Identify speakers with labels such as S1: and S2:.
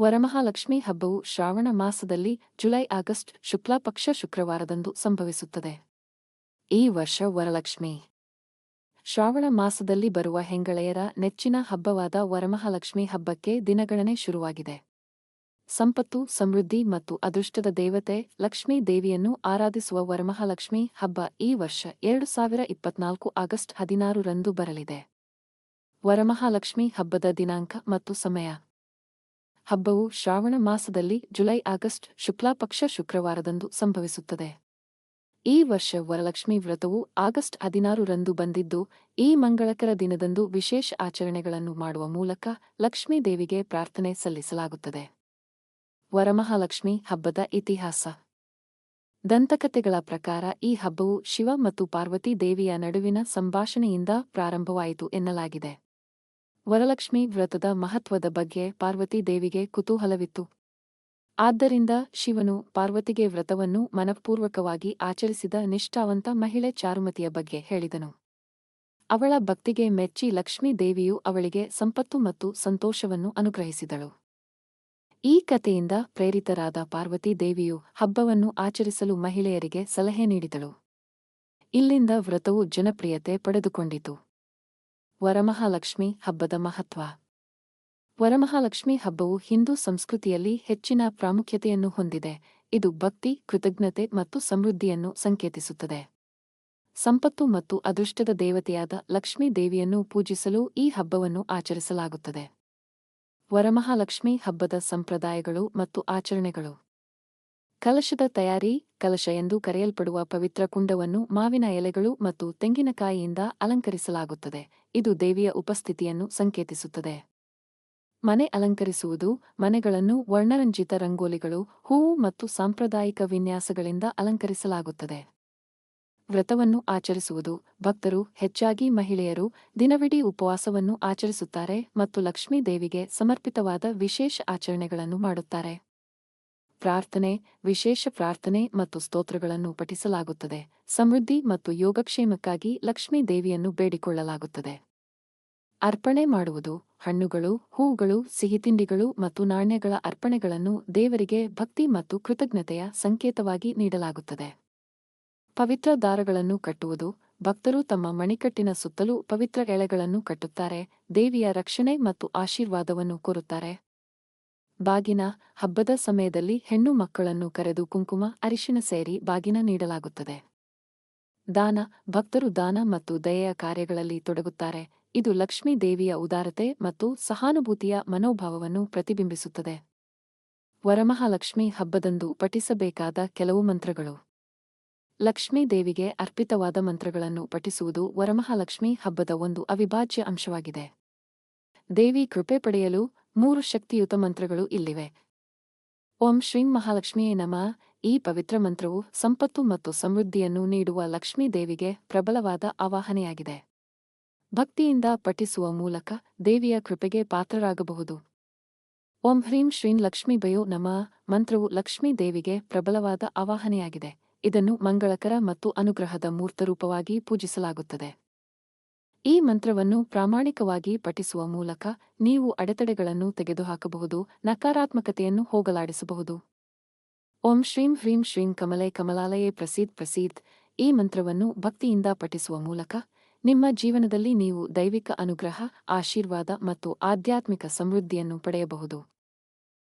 S1: ವರಮಹಾಲಕ್ಷ್ಮಿ ಹಬ್ಬವು ಶ್ರಾವಣ ಮಾಸದಲ್ಲಿ July, August ಶುಕ್ಲಪಕ್ಷ ಶುಕ್ರವಾರದಂದು ಸಂಭವಿಸುತ್ತದೆ. ಈ ವರ್ಷ ವರಲಕ್ಷ್ಮಿ. ಶ್ರಾವಣ ಮಾಸದಲ್ಲಿ ಬರುವ ಹೆಂಗಳೆಯರ ನೆಚ್ಚಿನ ಹಬ್ಬವಾದ ವರಮಹಾಲಕ್ಷ್ಮಿ ಹಬ್ಬಕ್ಕೆ ದಿನಗಣನೆ ಶುರುವಾಗಿದೆ. ಸಂಪತ್ತು, ಸಮೃದ್ಧಿ ಮತ್ತು ಅದೃಷ್ಟದ ದೇವತೆ ಲಕ್ಷ್ಮೀ ದೇವಿಯನ್ನು ಆರಾಧಿಸುವ ವರಮಹಾಲಕ್ಷ್ಮಿ ಹಬ್ಬ ಈ ವರ್ಷ ಎರಡು ಸಾವಿರ ಇಪ್ಪತ್ನಾಲ್ಕು ಆಗಸ್ಟ್ ಹದಿನಾರು ರಂದು ಬರಲಿದೆ. ವರಮಹಾಲಕ್ಷ್ಮಿ ಹಬ್ಬದ ದಿನಾಂಕ ಮತ್ತು ಸಮಯ. ಹಬ್ಬವು ಶ್ರಾವಣ ಮಾಸದಲ್ಲಿ ಜುಲೈ, ಆಗಸ್ಟ್ ಶುಕ್ಲಪಕ್ಷ ಶುಕ್ರವಾರದಂದು ಸಂಭವಿಸುತ್ತದೆ. ಈ ವರ್ಷ ವರಲಕ್ಷ್ಮಿ ವ್ರತವು ಆಗಸ್ಟ್ ಹದಿನಾರು ರಂದು ಬಂದಿದ್ದು, ಈ ಮಂಗಳಕರ ದಿನದಂದು ವಿಶೇಷ ಆಚರಣೆಗಳನ್ನು ಮಾಡುವ ಮೂಲಕ ಲಕ್ಷ್ಮೀ ದೇವಿಗೆ ಪ್ರಾರ್ಥನೆ ಸಲ್ಲಿಸಲಾಗುತ್ತದೆ. ವರಮಹಾಲಕ್ಷ್ಮಿ ಹಬ್ಬದ ಇತಿಹಾಸ. ದಂತಕಥೆಗಳ ಪ್ರಕಾರ ಈ ಹಬ್ಬವು ಶಿವ ಮತ್ತು ಪಾರ್ವತಿ ದೇವಿಯ ನಡುವಿನ ಸಂಭಾಷಣೆಯಿಂದ ಪ್ರಾರಂಭವಾಯಿತು ಎನ್ನಲಾಗಿದೆ. ವರಲಕ್ಷ್ಮಿ ವ್ರತದ ಮಹತ್ವದ ಬಗ್ಗೆ ಪಾರ್ವತಿ ದೇವಿಗೆ ಕುತೂಹಲವಿತ್ತು. ಆದ್ದರಿಂದ ಶಿವನು ಪಾರ್ವತಿಗೆ ವ್ರತವನ್ನು ಮನಃಪೂರ್ವಕವಾಗಿ ಆಚರಿಸಿದ ನಿಷ್ಠಾವಂತ ಮಹಿಳೆ ಚಾರುಮತಿಯ ಬಗ್ಗೆ ಹೇಳಿದನು. ಅವಳ ಭಕ್ತಿಗೆ ಮೆಚ್ಚಿ ಲಕ್ಷ್ಮೀ ದೇವಿಯು ಅವಳಿಗೆ ಸಂಪತ್ತು ಮತ್ತು ಸಂತೋಷವನ್ನು ಅನುಗ್ರಹಿಸಿದಳು. ಈ ಕಥೆಯಿಂದ ಪ್ರೇರಿತರಾದ ಪಾರ್ವತಿ ದೇವಿಯು ಹಬ್ಬವನ್ನು ಆಚರಿಸಲು ಮಹಿಳೆಯರಿಗೆ ಸಲಹೆ ನೀಡಿದಳು. ಇಲ್ಲಿಂದ ವ್ರತವು ಜನಪ್ರಿಯತೆ ಪಡೆದುಕೊಂಡಿತು. ವರಮಹಾಲಕ್ಷ್ಮಿ ಹಬ್ಬದ ಮಹತ್ವ. ವರಮಹಾಲಕ್ಷ್ಮಿ ಹಬ್ಬವು ಹಿಂದೂ ಸಂಸ್ಕೃತಿಯಲ್ಲಿ ಹೆಚ್ಚಿನ ಪ್ರಾಮುಖ್ಯತೆಯನ್ನು ಹೊಂದಿದೆ. ಇದು ಭಕ್ತಿ, ಕೃತಜ್ಞತೆ ಮತ್ತು ಸಮೃದ್ಧಿಯನ್ನು ಸಂಕೇತಿಸುತ್ತದೆ. ಸಂಪತ್ತು ಮತ್ತು ಅದೃಷ್ಟದ ದೇವತೆಯಾದ ಲಕ್ಷ್ಮೀ ದೇವಿಯನ್ನು ಪೂಜಿಸಲು ಈ ಹಬ್ಬವನ್ನು ಆಚರಿಸಲಾಗುತ್ತದೆ. ವರಮಹಾಲಕ್ಷ್ಮಿ ಹಬ್ಬದ ಸಂಪ್ರದಾಯಗಳು ಮತ್ತು ಆಚರಣೆಗಳು. ಕಲಶದ ತಯಾರಿ, ಕಲಶ ಎಂದು ಕರೆಯಲ್ಪಡುವ ಪವಿತ್ರ ಕುಂಡವನ್ನು ಮಾವಿನ ಎಲೆಗಳು ಮತ್ತು ತೆಂಗಿನಕಾಯಿಯಿಂದ ಅಲಂಕರಿಸಲಾಗುತ್ತದೆ. ಇದು ದೇವಿಯ ಉಪಸ್ಥಿತಿಯನ್ನು ಸಂಕೇತಿಸುತ್ತದೆ. ಮನೆ ಅಲಂಕರಿಸುವುದು, ಮನೆಗಳನ್ನು ವರ್ಣರಂಜಿತ ರಂಗೋಲಿಗಳು, ಹೂವು ಮತ್ತು ಸಾಂಪ್ರದಾಯಿಕ ವಿನ್ಯಾಸಗಳಿಂದ ಅಲಂಕರಿಸಲಾಗುತ್ತದೆ. ವ್ರತವನ್ನು ಆಚರಿಸುವುದು, ಭಕ್ತರು, ಹೆಚ್ಚಾಗಿ ಮಹಿಳೆಯರು, ದಿನವಿಡೀ ಉಪವಾಸವನ್ನು ಆಚರಿಸುತ್ತಾರೆ ಮತ್ತು ಲಕ್ಷ್ಮೀ ದೇವಿಗೆ ಸಮರ್ಪಿತವಾದ ವಿಶೇಷ ಆಚರಣೆಗಳನ್ನು ಮಾಡುತ್ತಾರೆ. ಪ್ರಾರ್ಥನೆ, ವಿಶೇಷ ಪ್ರಾರ್ಥನೆ ಮತ್ತು ಸ್ತೋತ್ರಗಳನ್ನು ಪಠಿಸಲಾಗುತ್ತದೆ. ಸಮೃದ್ಧಿ ಮತ್ತು ಯೋಗಕ್ಷೇಮಕ್ಕಾಗಿ ಲಕ್ಷ್ಮೀ ದೇವಿಯನ್ನು ಬೇಡಿಕೊಳ್ಳಲಾಗುತ್ತದೆ. ಅರ್ಪಣೆ ಮಾಡುವುದು, ಹಣ್ಣುಗಳು, ಹೂವುಗಳು ಸಿಹಿತಿಂಡಿಗಳು ಮತ್ತು ನಾಣ್ಯಗಳ ಅರ್ಪಣೆಗಳನ್ನು ದೇವರಿಗೆ ಭಕ್ತಿ ಮತ್ತು ಕೃತಜ್ಞತೆಯ ಸಂಕೇತವಾಗಿ ನೀಡಲಾಗುತ್ತದೆ. ಪವಿತ್ರ ದಾರಗಳನ್ನು ಕಟ್ಟುವುದು, ಭಕ್ತರು ತಮ್ಮ ಮಣಿಕಟ್ಟಿನ ಸುತ್ತಲೂ ಪವಿತ್ರ ಎಳೆಗಳನ್ನು ಕಟ್ಟುತ್ತಾರೆ, ದೇವಿಯ ರಕ್ಷಣೆ ಮತ್ತು ಆಶೀರ್ವಾದವನ್ನು ಕೋರುತ್ತಾರೆ. ಬಾಗಿನ ಹಬ್ಬದ ಸಮಯದಲ್ಲಿ ಹೆಣ್ಣು ಮಕ್ಕಳನ್ನು ಕರೆದು ಕುಂಕುಮ, ಅರಿಶಿನ ಸೇರಿ ಬಾಗಿನ ನೀಡಲಾಗುತ್ತದೆ. ದಾನ, ಭಕ್ತರು ದಾನ ಮತ್ತು ದಯೆಯ ಕಾರ್ಯಗಳಲ್ಲಿ ತೊಡಗುತ್ತಾರೆ. ಇದು ಲಕ್ಷ್ಮೀ ದೇವಿಯ ಉದಾರತೆ ಮತ್ತು ಸಹಾನುಭೂತಿಯ ಮನೋಭಾವವನ್ನು ಪ್ರತಿಬಿಂಬಿಸುತ್ತದೆ. ವರಮಹಾಲಕ್ಷ್ಮಿ ಹಬ್ಬದಂದು ಪಠಿಸಬೇಕಾದ ಕೆಲವು ಮಂತ್ರಗಳು. ಲಕ್ಷ್ಮೀ ದೇವಿಗೆ ಅರ್ಪಿತವಾದ ಮಂತ್ರಗಳನ್ನು ಪಠಿಸುವುದು ವರಮಹಾಲಕ್ಷ್ಮಿ ಹಬ್ಬದ ಒಂದು ಅವಿಭಾಜ್ಯ ಅಂಶವಾಗಿದೆ. ದೇವಿ ಕೃಪೆ ಪಡೆಯಲು ಮೂರು ಶಕ್ತಿಯುತ ಮಂತ್ರಗಳು ಇಲ್ಲಿವೆ. ಓಂ ಶ್ರೀಂ ಮಹಾಲಕ್ಷ್ಮಿಯೇ ನಮ. ಈ ಪವಿತ್ರ ಮಂತ್ರವು ಸಂಪತ್ತು ಮತ್ತು ಸಮೃದ್ಧಿಯನ್ನು ನೀಡುವ ಲಕ್ಷ್ಮೀ ದೇವಿಗೆ ಪ್ರಬಲವಾದ ಆವಾಹನೆಯಾಗಿದೆ. ಭಕ್ತಿಯಿಂದ ಪಠಿಸುವ ಮೂಲಕ ದೇವಿಯ ಕೃಪೆಗೆ ಪಾತ್ರರಾಗಬಹುದು. ಓಂ ಹ್ರೀಂ ಶ್ರೀಂ ಲಕ್ಷ್ಮೀಬಯೋ ನಮ. ಮಂತ್ರವು ಲಕ್ಷ್ಮೀ ದೇವಿಗೆ ಪ್ರಬಲವಾದ ಆವಾಹನೆಯಾಗಿದೆ. ಇದನ್ನು ಮಂಗಳಕರ ಮತ್ತು ಅನುಗ್ರಹದ ಮೂರ್ತರೂಪವಾಗಿ ಪೂಜಿಸಲಾಗುತ್ತದೆ. ಈ ಮಂತ್ರವನ್ನು ಪ್ರಾಮಾಣಿಕವಾಗಿ ಪಠಿಸುವ ಮೂಲಕ ನೀವು ಅಡೆತಡೆಗಳನ್ನು ತೆಗೆದುಹಾಕಬಹುದು, ನಕಾರಾತ್ಮಕತೆಯನ್ನು ಹೋಗಲಾಡಿಸಬಹುದು. ಓಂ ಶ್ರೀಂ ಹ್ರೀಂ ಶ್ರೀಂ ಕಮಲೆ ಕಮಲಾಲಯೇ ಪ್ರಸೀದ್ ಪ್ರಸೀದ್ ಈ ಮಂತ್ರವನ್ನು ಭಕ್ತಿಯಿಂದ ಪಠಿಸುವ ಮೂಲಕ ನಿಮ್ಮ ಜೀವನದಲ್ಲಿ ನೀವು ದೈವಿಕ ಅನುಗ್ರಹ, ಆಶೀರ್ವಾದ ಮತ್ತು ಆಧ್ಯಾತ್ಮಿಕ ಸಮೃದ್ಧಿಯನ್ನು ಪಡೆಯಬಹುದು.